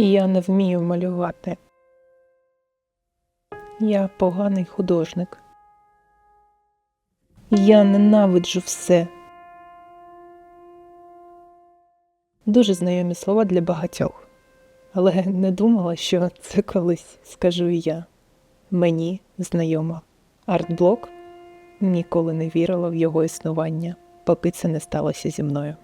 Я не вмію малювати. Я поганий художник. Я ненавиджу все. Дуже знайомі слова для багатьох, але не думала, що це колись скажу і я. Мені знайомо. Артблок ніколи не вірила в його існування, поки це не сталося зі мною.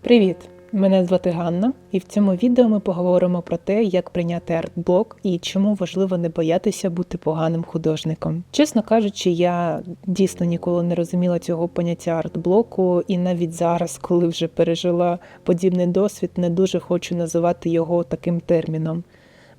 Привіт! Мене звати Ганна, і в цьому відео ми поговоримо про те, як прийняти артблок і чому важливо не боятися бути поганим художником. Чесно кажучи, я дійсно ніколи не розуміла цього поняття артблоку, і навіть зараз, коли вже пережила подібний досвід, не дуже хочу називати його таким терміном.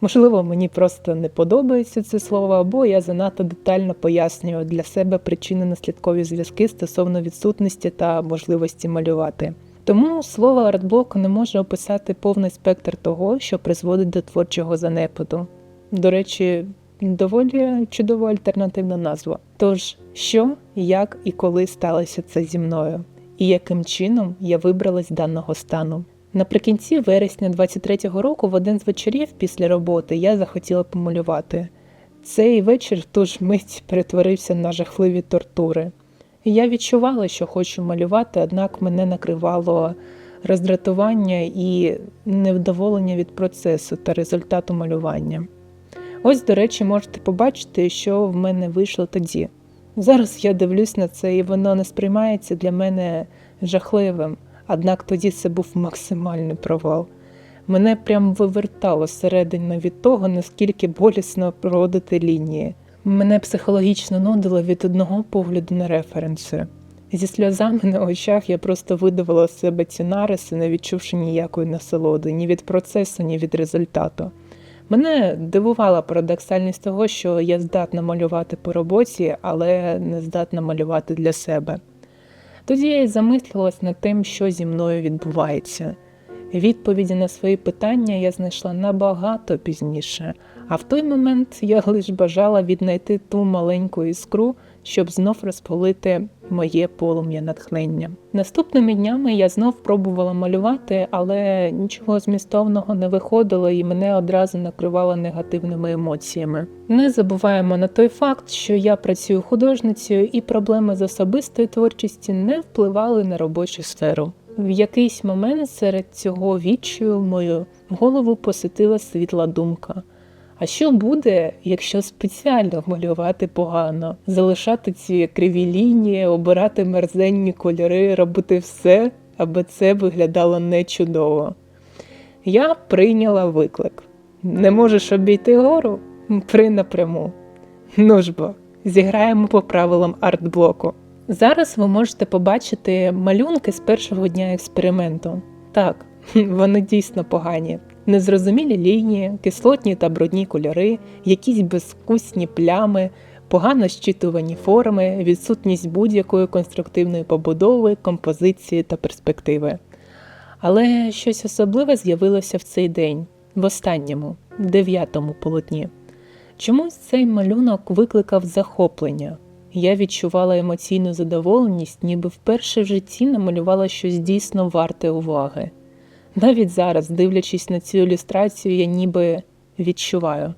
Можливо, мені просто не подобається це слово, або я занадто детально пояснюю для себе причини наслідкові зв'язки стосовно відсутності та можливості малювати. Тому слово артблок не може описати повний спектр того, що призводить до творчого занепаду. До речі, доволі чудова альтернативна назва. Тож, що, як і коли сталося це зі мною, і яким чином я вибралась даного стану. Наприкінці вересня 23-го року, в один з вечорів після роботи, я захотіла помалювати. Цей вечір ту ж мить перетворився на жахливі тортури. Я відчувала, що хочу малювати, однак мене накривало роздратування і невдоволення від процесу та результату малювання. Ось, до речі, можете побачити, що в мене вийшло тоді. Зараз я дивлюсь на це, і воно не сприймається для мене жахливим, однак тоді це був максимальний провал. Мене прям вивертало всередину від того, наскільки болісно проводити лінії. Мене психологічно нудило від одного погляду на референси. Зі сльозами на очах я просто видавила з себе ці нариси, не відчувши ніякої насолоди, ні від процесу, ні від результату. Мене дивувала парадоксальність того, що я здатна малювати по роботі, але не здатна малювати для себе. Тоді я й замислилась над тим, що зі мною відбувається. Відповіді на свої питання я знайшла набагато пізніше, а в той момент я лише бажала віднайти ту маленьку іскру, щоб знов розпалити моє полум'я натхнення. Наступними днями я знов пробувала малювати, але нічого змістовного не виходило і мене одразу накривало негативними емоціями. Не забуваємо на той факт, що я працюю художницею, і проблеми з особистої творчості не впливали на робочу сферу. В якийсь момент серед цього відчую мою голову посетила світла думка. А що буде, якщо спеціально малювати погано, залишати ці криві лінії, обирати мерзенні кольори, робити все, аби це виглядало не чудово? Я прийняла виклик. Не можеш обійти гору? При напряму. Ну ж бо, зіграємо по правилам артблоку. Зараз ви можете побачити малюнки з першого дня експерименту. Так, вони дійсно погані. Незрозумілі лінії, кислотні та брудні кольори, якісь безвкусні плями, погано щитувані форми, відсутність будь-якої конструктивної побудови, композиції та перспективи. Але щось особливе з'явилося в цей день, в останньому, дев'ятому полотні. Чомусь цей малюнок викликав захоплення. Я відчувала емоційну задоволеність, ніби вперше в житті намалювала щось дійсно варте уваги. Навіть зараз, дивлячись на цю ілюстрацію, я ніби відчуваю,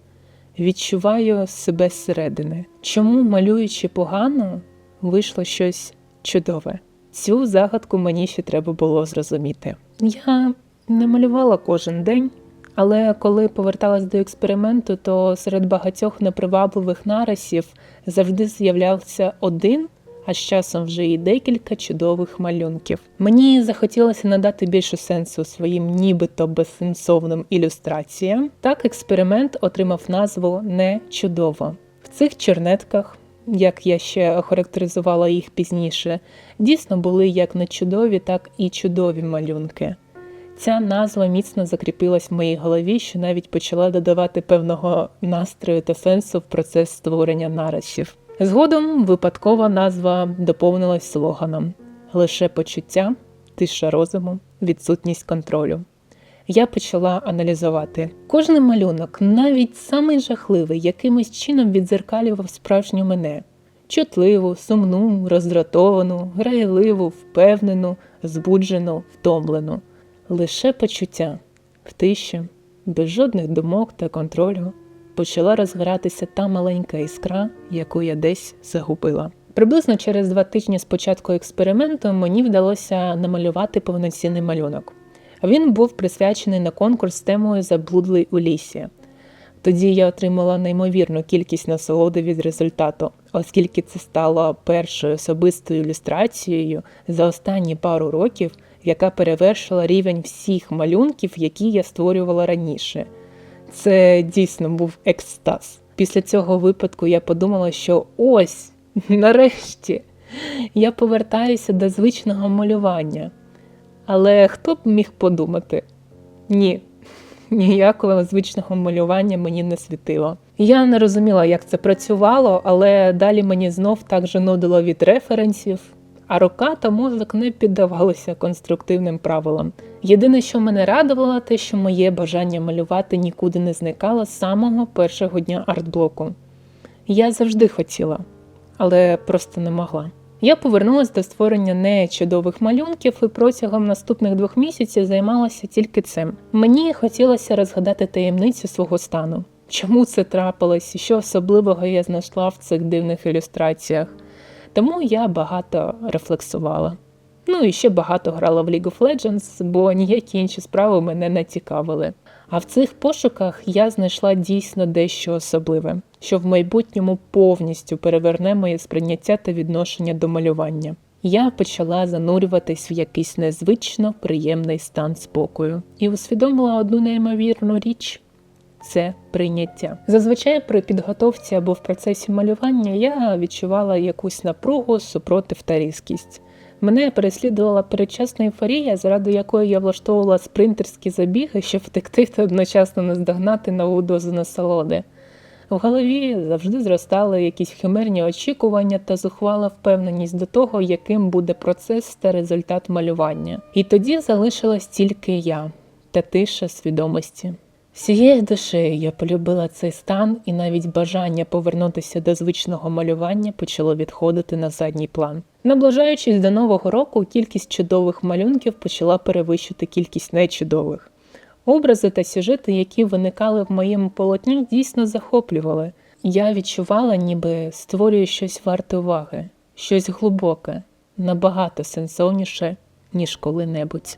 відчуваю себе зсередини. Чому, малюючи погано, вийшло щось чудове? Цю загадку мені ще треба було зрозуміти. Я не малювала кожен день, але коли поверталась до експерименту, то серед багатьох непривабливих нарисів завжди з'являвся один а з часом вже і декілька чудових малюнків. Мені захотілося надати більше сенсу своїм нібито безсенсовним ілюстраціям. Так експеримент отримав назву Не чудово. В цих чернетках. Як я ще охарактеризувала їх пізніше, дійсно були як нечудові, так і чудові малюнки. Ця назва міцно закріпилась в моїй голові, що навіть почала додавати певного настрою та сенсу в процес створення нарисів. Згодом випадкова назва доповнилась слоганом лише почуття, тиша розуму, відсутність контролю. Я почала аналізувати кожний малюнок, навіть самий жахливий, якимось чином відзеркалював справжню мене чутливу, сумну, роздратовану, грайливу, впевнену, збуджену, втомлену, лише почуття в тиші, без жодних думок та контролю, почала розгоратися та маленька іскра, яку я десь загубила. Приблизно через два тижні з початку експерименту мені вдалося намалювати повноцінний малюнок. Він був присвячений на конкурс темою Заблудлий у лісі. Тоді я отримала неймовірну кількість насолоди від результату, оскільки це стало першою особистою ілюстрацією за останні пару років, яка перевершила рівень всіх малюнків, які я створювала раніше. Це дійсно був екстаз. Після цього випадку я подумала, що ось, нарешті, я повертаюся до звичного малювання. Але хто б міг подумати? Ні, ніякого звичного малювання мені не світило. Я не розуміла, як це працювало, але далі мені знов так же нудило від референсів, а рука та мозок не піддавалися конструктивним правилам. Єдине, що мене радувало, те, що моє бажання малювати нікуди не зникало з самого першого дня артблоку. Я завжди хотіла, але просто не могла. Я повернулася до створення не чудових малюнків і протягом наступних двох місяців займалася тільки цим. Мені хотілося розгадати таємницю свого стану. Чому це трапилось що особливого я знайшла в цих дивних ілюстраціях? Тому я багато рефлексувала. Ну і ще багато грала в League of Legends, бо ніякі інші справи мене не цікавили. А в цих пошуках я знайшла дійсно дещо особливе, що в майбутньому повністю переверне моє сприйняття та відношення до малювання. Я почала занурюватись в якийсь незвично приємний стан спокою і усвідомила одну неймовірну річ. Це прийняття. Зазвичай при підготовці або в процесі малювання я відчувала якусь напругу, супротив та різкість. Мене переслідувала передчасна ейфорія, заради якої я влаштовувала спринтерські забіги, щоб втекти та одночасно наздогнати нову дозу насолоди. В голові завжди зростали якісь химерні очікування та зухвала впевненість до того, яким буде процес та результат малювання. І тоді залишилась тільки я та тиша свідомості. Всією душею я полюбила цей стан, і навіть бажання повернутися до звичного малювання почало відходити на задній план. Наближаючись до нового року, кількість чудових малюнків почала перевищити кількість нечудових. Образи та сюжети, які виникали в моєму полотні, дійсно захоплювали. Я відчувала, ніби створюю щось варте уваги, щось глибоке, набагато сенсовніше, ніж коли-небудь.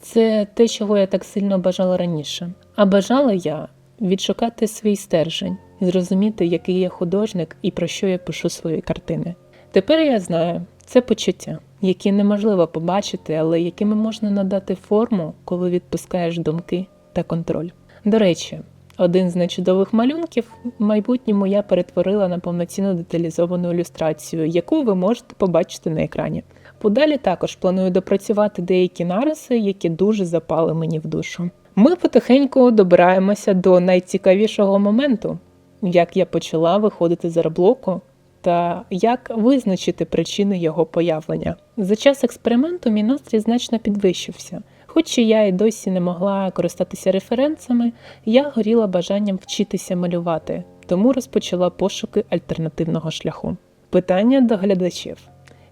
Це те, чого я так сильно бажала раніше. А бажала я відшукати свій стержень, зрозуміти, який я художник і про що я пишу свої картини. Тепер я знаю, це почуття, які неможливо побачити, але якими можна надати форму, коли відпускаєш думки та контроль. До речі, один з нечудових малюнків в майбутньому я перетворила на повноцінну деталізовану ілюстрацію, яку ви можете побачити на екрані. Подалі також планую допрацювати деякі нариси, які дуже запали мені в душу. Ми потихеньку добираємося до найцікавішого моменту, як я почала виходити з арблоку та як визначити причини його появлення. За час експерименту мій настрій значно підвищився. Хоч і я й досі не могла користатися референсами, я горіла бажанням вчитися малювати, тому розпочала пошуки альтернативного шляху. Питання до глядачів.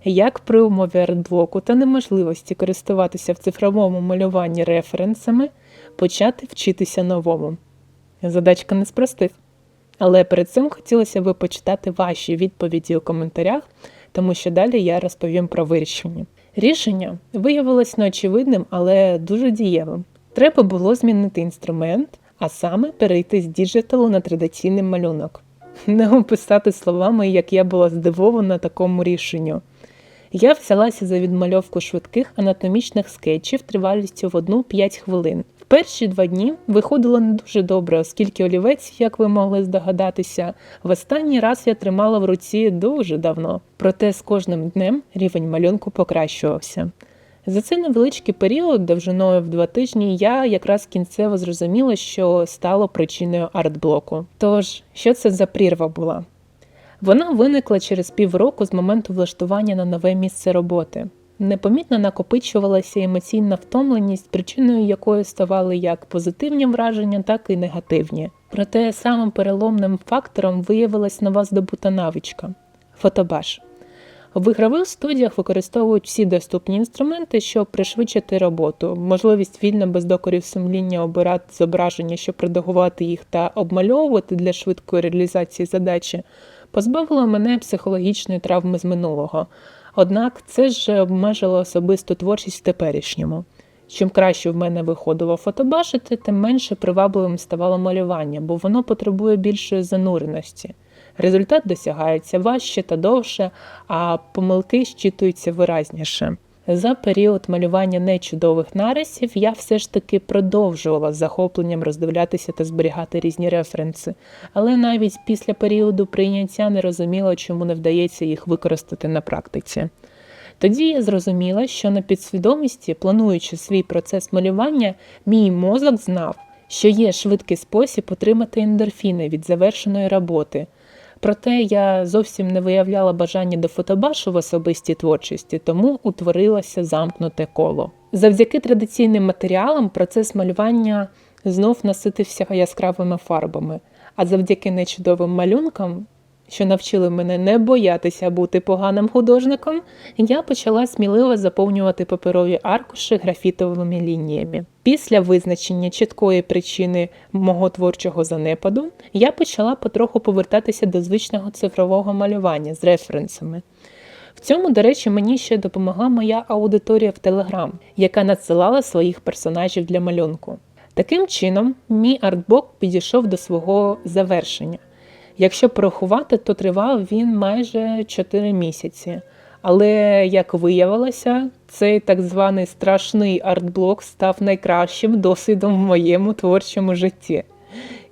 Як при умові артблоку та неможливості користуватися в цифровому малюванні референсами, почати вчитися новому? Задачка не спростив. Але перед цим хотілося б почитати ваші відповіді у коментарях, тому що далі я розповім про вирішення. Рішення виявилось неочевидним, але дуже дієвим. Треба було змінити інструмент, а саме перейти з діджиталу на традиційний малюнок. Не описати словами, як я була здивована такому рішенню. Я взялася за відмальовку швидких анатомічних скетчів тривалістю в 1-5 хвилин. В перші два дні виходило не дуже добре, оскільки олівець, як ви могли здогадатися, в останній раз я тримала в руці дуже давно. Проте з кожним днем рівень малюнку покращувався. За цей невеличкий період, довжиною в два тижні, я якраз кінцево зрозуміла, що стало причиною артблоку. Тож, що це за прірва була? Вона виникла через півроку з моменту влаштування на нове місце роботи. Непомітно накопичувалася емоційна втомленість, причиною якої ставали як позитивні враження, так і негативні. Проте самим переломним фактором виявилась нова здобута навичка фотобаш. В ігрових студіях використовують всі доступні інструменти, щоб пришвидшити роботу, можливість вільно без докорів сумління обирати зображення, щоб редагувати їх та обмальовувати для швидкої реалізації задачі, позбавило мене психологічної травми з минулого. Однак це ж обмежило особисту творчість в теперішньому. Чим краще в мене виходило фотобачити, тим менше привабливим ставало малювання, бо воно потребує більшої зануреності. Результат досягається важче та довше, а помилки щитуються виразніше. За період малювання нечудових нарисів я все ж таки продовжувала з захопленням роздивлятися та зберігати різні референси, але навіть після періоду прийняття не розуміла, чому не вдається їх використати на практиці. Тоді я зрозуміла, що на підсвідомості, плануючи свій процес малювання, мій мозок знав, що є швидкий спосіб отримати ендорфіни від завершеної роботи. Проте я зовсім не виявляла бажання до фотобашу в особистій творчості, тому утворилося замкнуте коло. Завдяки традиційним матеріалам процес малювання знов наситився яскравими фарбами, а завдяки нечудовим малюнкам що навчили мене не боятися бути поганим художником, я почала сміливо заповнювати паперові аркуші графітовими лініями. Після визначення чіткої причини мого творчого занепаду я почала потроху повертатися до звичного цифрового малювання з референсами. В цьому, до речі, мені ще допомогла моя аудиторія в Телеграм, яка надсилала своїх персонажів для малюнку. Таким чином, мій артбок підійшов до свого завершення. Якщо порахувати, то тривав він майже 4 місяці. Але, як виявилося, цей так званий страшний артблок став найкращим досвідом в моєму творчому житті.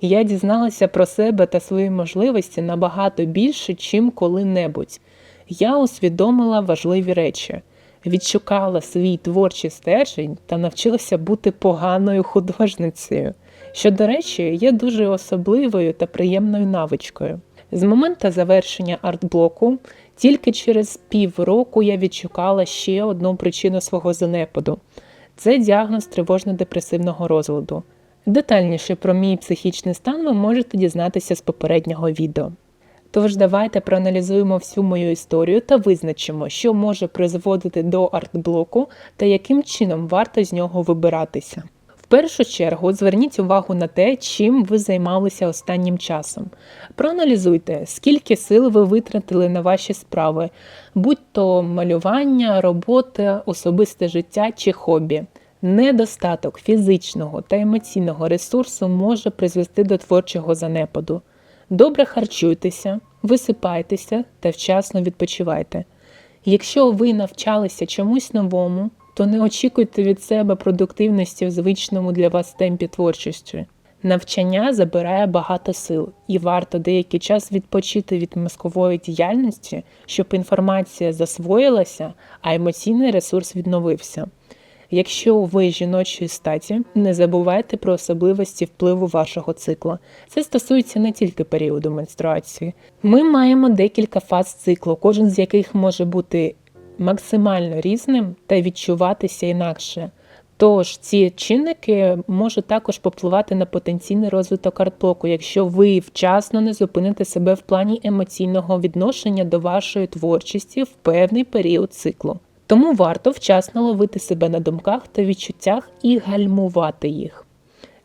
Я дізналася про себе та свої можливості набагато більше, чим коли-небудь. Я усвідомила важливі речі, відшукала свій творчий стержень та навчилася бути поганою художницею що, до речі, є дуже особливою та приємною навичкою. З моменту завершення артблоку тільки через півроку я відшукала ще одну причину свого занепаду це діагноз тривожно-депресивного розладу. Детальніше про мій психічний стан ви можете дізнатися з попереднього відео. Тож давайте проаналізуємо всю мою історію та визначимо, що може призводити до артблоку та яким чином варто з нього вибиратися. Першу чергу зверніть увагу на те, чим ви займалися останнім часом. Проаналізуйте, скільки сил ви витратили на ваші справи, будь то малювання, робота, особисте життя чи хобі. Недостаток фізичного та емоційного ресурсу може призвести до творчого занепаду. Добре харчуйтеся, висипайтеся та вчасно відпочивайте. Якщо ви навчалися чомусь новому, то не очікуйте від себе продуктивності в звичному для вас темпі творчості. Навчання забирає багато сил, і варто деякий час відпочити від мозкової діяльності, щоб інформація засвоїлася, а емоційний ресурс відновився. Якщо ви жіночої статі, не забувайте про особливості впливу вашого цикла. Це стосується не тільки періоду менструації. Ми маємо декілька фаз циклу, кожен з яких може бути максимально різним та відчуватися інакше. Тож ці чинники можуть також попливати на потенційний розвиток артблоку, якщо ви вчасно не зупините себе в плані емоційного відношення до вашої творчості в певний період циклу. Тому варто вчасно ловити себе на думках та відчуттях і гальмувати їх.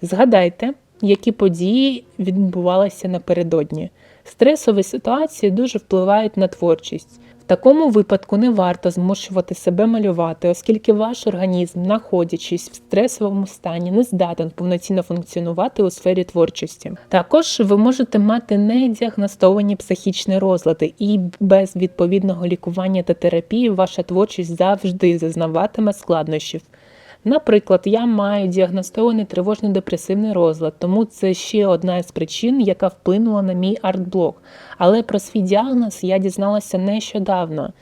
Згадайте, які події відбувалися напередодні. Стресові ситуації дуже впливають на творчість такому випадку не варто змушувати себе малювати, оскільки ваш організм, знаходячись в стресовому стані, не здатен повноцінно функціонувати у сфері творчості. Також ви можете мати недіагностовані психічні розлади, і без відповідного лікування та терапії ваша творчість завжди зазнаватиме складнощів. Наприклад, я маю діагностований тривожно-депресивний розлад, тому це ще одна з причин, яка вплинула на мій артблок. Але про свій діагноз я дізналася нещодавно.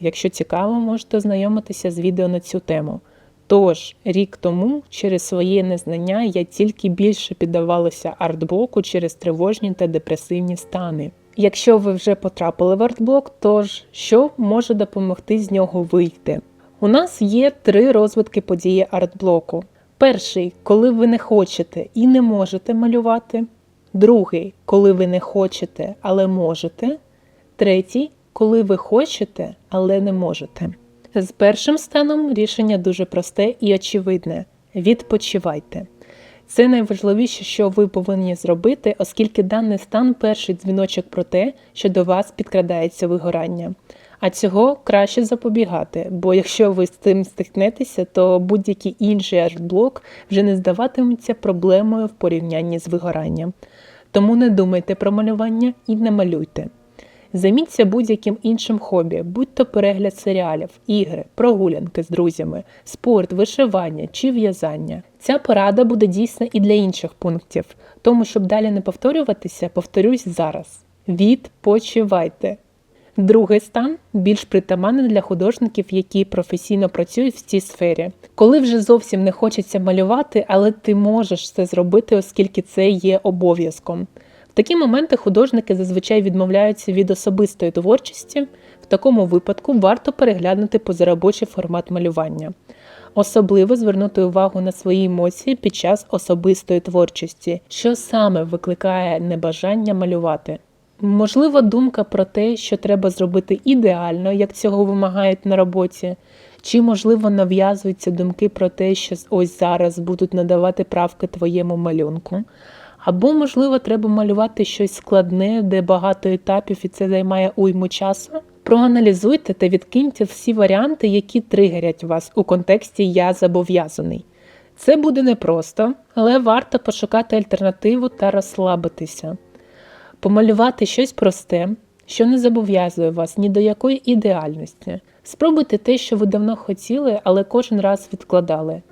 Якщо цікаво, можете ознайомитися з відео на цю тему. Тож, рік тому, через своє незнання, я тільки більше піддавалася артблоку через тривожні та депресивні стани. Якщо ви вже потрапили в артблок, тож що може допомогти з нього вийти? У нас є три розвитки події артблоку. Перший, коли ви не хочете і не можете малювати. Другий, коли ви не хочете, але можете. Третій, коли ви хочете, але не можете. З першим станом рішення дуже просте і очевидне: відпочивайте. Це найважливіше, що ви повинні зробити, оскільки даний стан перший дзвіночок про те, що до вас підкрадається вигорання. А цього краще запобігати, бо якщо ви з цим стикнетеся, то будь-який інший арт-блок вже не здаватиметься проблемою в порівнянні з вигоранням. Тому не думайте про малювання і не малюйте. Займіться будь-яким іншим хобі, будь-то перегляд серіалів, ігри, прогулянки з друзями, спорт, вишивання чи в'язання. Ця порада буде дійсна і для інших пунктів, тому щоб далі не повторюватися, повторюсь зараз: відпочивайте. Другий стан більш притаманний для художників, які професійно працюють в цій сфері. Коли вже зовсім не хочеться малювати, але ти можеш це зробити, оскільки це є обов'язком. В такі моменти художники зазвичай відмовляються від особистої творчості. В такому випадку варто переглянути позаробочий формат малювання. Особливо звернути увагу на свої емоції під час особистої творчості, що саме викликає небажання малювати. Можливо, думка про те, що треба зробити ідеально, як цього вимагають на роботі, чи, можливо, нав'язуються думки про те, що ось зараз будуть надавати правки твоєму малюнку. Або, можливо, треба малювати щось складне, де багато етапів і це займає уйму часу. Проаналізуйте та відкиньте всі варіанти, які тригерять вас у контексті Я зобов'язаний. Це буде непросто, але варто пошукати альтернативу та розслабитися помалювати щось просте, що не зобов'язує вас ні до якої ідеальності. Спробуйте те, що ви давно хотіли, але кожен раз відкладали.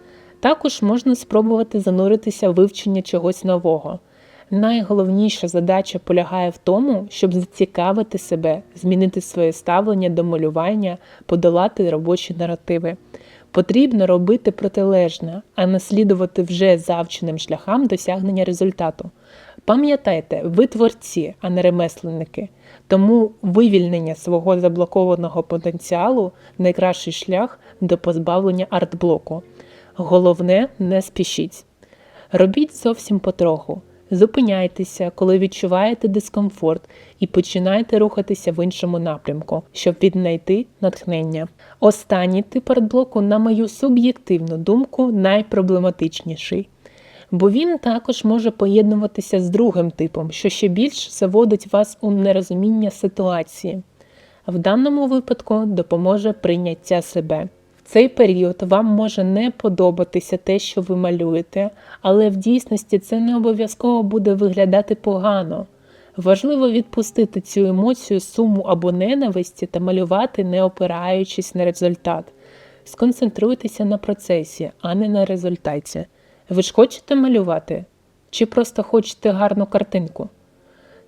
Також можна спробувати зануритися в вивчення чогось нового. Найголовніша задача полягає в тому, щоб зацікавити себе, змінити своє ставлення до малювання, подолати робочі наративи. Потрібно робити протилежне, а не слідувати вже завченим шляхам досягнення результату. Пам'ятайте, ви творці, а не ремесленники, тому вивільнення свого заблокованого потенціалу найкращий шлях до позбавлення артблоку. Головне, не спішіть. Робіть зовсім потроху. Зупиняйтеся, коли відчуваєте дискомфорт, і починайте рухатися в іншому напрямку, щоб віднайти натхнення. Останній тип артблоку, на мою суб'єктивну думку, найпроблематичніший бо він також може поєднуватися з другим типом, що ще більш заводить вас у нерозуміння ситуації. В даному випадку допоможе прийняття себе. В цей період вам може не подобатися те, що ви малюєте, але в дійсності це не обов'язково буде виглядати погано. Важливо відпустити цю емоцію, суму або ненависті та малювати, не опираючись на результат. Сконцентруйтеся на процесі, а не на результаті. Ви ж хочете малювати? Чи просто хочете гарну картинку?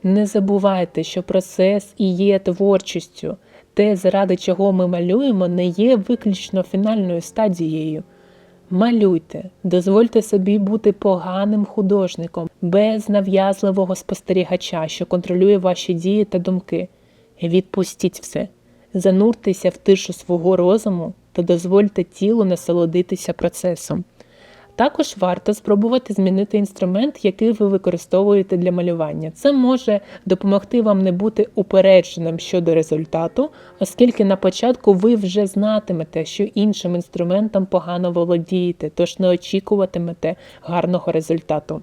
Не забувайте, що процес і є творчістю, те, заради чого ми малюємо, не є виключно фінальною стадією. Малюйте, дозвольте собі бути поганим художником, без нав'язливого спостерігача, що контролює ваші дії та думки. Відпустіть все, зануртеся в тишу свого розуму та дозвольте тілу насолодитися процесом. Також варто спробувати змінити інструмент, який ви використовуєте для малювання. Це може допомогти вам не бути упередженим щодо результату, оскільки на початку ви вже знатимете, що іншим інструментом погано володієте, тож не очікуватимете гарного результату.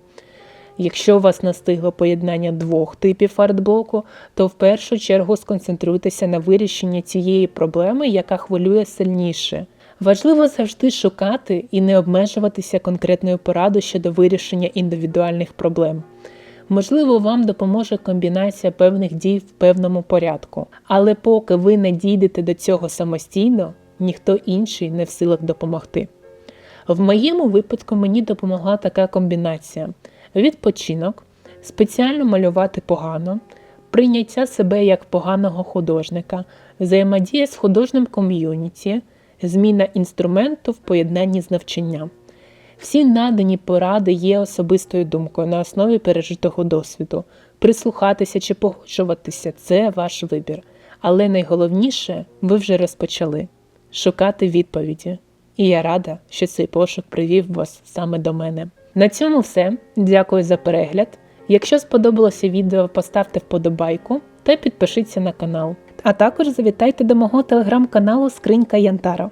Якщо у вас настигло поєднання двох типів артблоку, то в першу чергу сконцентруйтеся на вирішенні цієї проблеми, яка хвилює сильніше. Важливо завжди шукати і не обмежуватися конкретною порадою щодо вирішення індивідуальних проблем. Можливо, вам допоможе комбінація певних дій в певному порядку, але поки ви не дійдете до цього самостійно, ніхто інший не в силах допомогти. В моєму випадку мені допомогла така комбінація: відпочинок, спеціально малювати погано, прийняття себе як поганого художника, взаємодія з художнім ком'юніті зміна інструменту в поєднанні з навчанням. Всі надані поради є особистою думкою на основі пережитого досвіду. Прислухатися чи погоджуватися це ваш вибір. Але найголовніше, ви вже розпочали шукати відповіді. І я рада, що цей пошук привів вас саме до мене. На цьому все. Дякую за перегляд. Якщо сподобалося відео, поставте вподобайку та підпишіться на канал. А також завітайте до мого телеграм-каналу Скринька Янтара.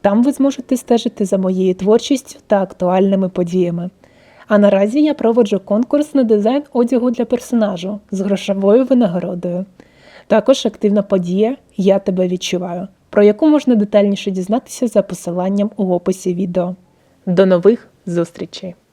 Там ви зможете стежити за моєю творчістю та актуальними подіями. А наразі я проводжу конкурс на дизайн одягу для персонажу з грошовою винагородою. Також активна подія Я тебе відчуваю, про яку можна детальніше дізнатися за посиланням у описі відео. До нових зустрічей!